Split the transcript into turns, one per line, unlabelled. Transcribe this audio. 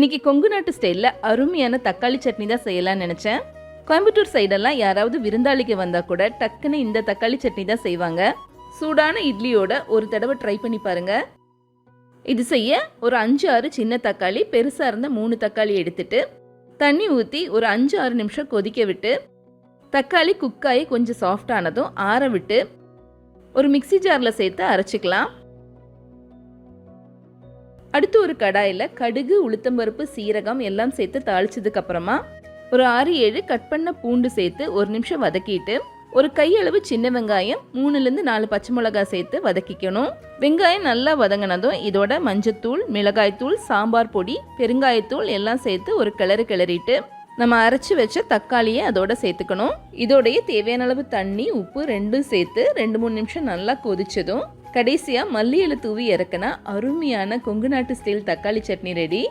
இன்னைக்கு கொங்கு நாட்டு ஸ்டைலில் அருமையான தக்காளி சட்னி தான் செய்யலாம்னு நினச்சேன். கோயம்புத்தூர் சைடெல்லாம் யாராவது விருந்தாளிக்கு வந்தால் கூட டக்குன்னு இந்த தக்காளி சட்னி தான் செய்வாங்க. சூடான இட்லியோட ஒரு தடவை ட்ரை பண்ணி பாருங்க. இது செய்ய ஒரு அஞ்சு ஆறு சின்ன தக்காளி பெருசாக இருந்த மூணு தக்காளி எடுத்துட்டு தண்ணி ஊற்றி ஒரு அஞ்சு ஆறு நிமிஷம் கொதிக்க விட்டு தக்காளி குக்காயி கொஞ்சம் சாஃப்டானதும் ஆற விட்டு ஒரு மிக்ஸி ஜாரில் சேர்த்து அரைச்சிக்கலாம். அடுத்து ஒரு கடாயில் கடுகு உளுத்தம்பருப்பு சீரகம் எல்லாம் சேர்த்து தாளிச்சதுக்கு அப்புறமா ஒரு ஆறு ஏழு கட் பண்ண பூண்டு சேர்த்து ஒரு நிமிஷம் வதக்கிட்டு ஒரு கையளவு சின்ன வெங்காயம் மூணுலேருந்து நாலு பச்சை மிளகாய் சேர்த்து வதக்கிக்கணும். வெங்காயம் நல்லா வதங்கினதும் இதோட மஞ்சத்தூள் மிளகாய்த்தூள் சாம்பார் பொடி பெருங்காயத்தூள் எல்லாம் சேர்த்து ஒரு கிளறு கிளறிட்டு நம்ம அரைச்சி வச்ச தக்காளியை அதோட சேர்த்துக்கணும். இதோடைய தேவையான அளவு தண்ணி உப்பு ரெண்டும் சேர்த்து ரெண்டு மூணு நிமிஷம் நல்லா கொதிச்சதும் கடைசியாக மல்லி இலை தூவி இறக்குனா அருமையான கொங்கு நாட்டு ஸ்டைல் தக்காளி சட்னி ரெடி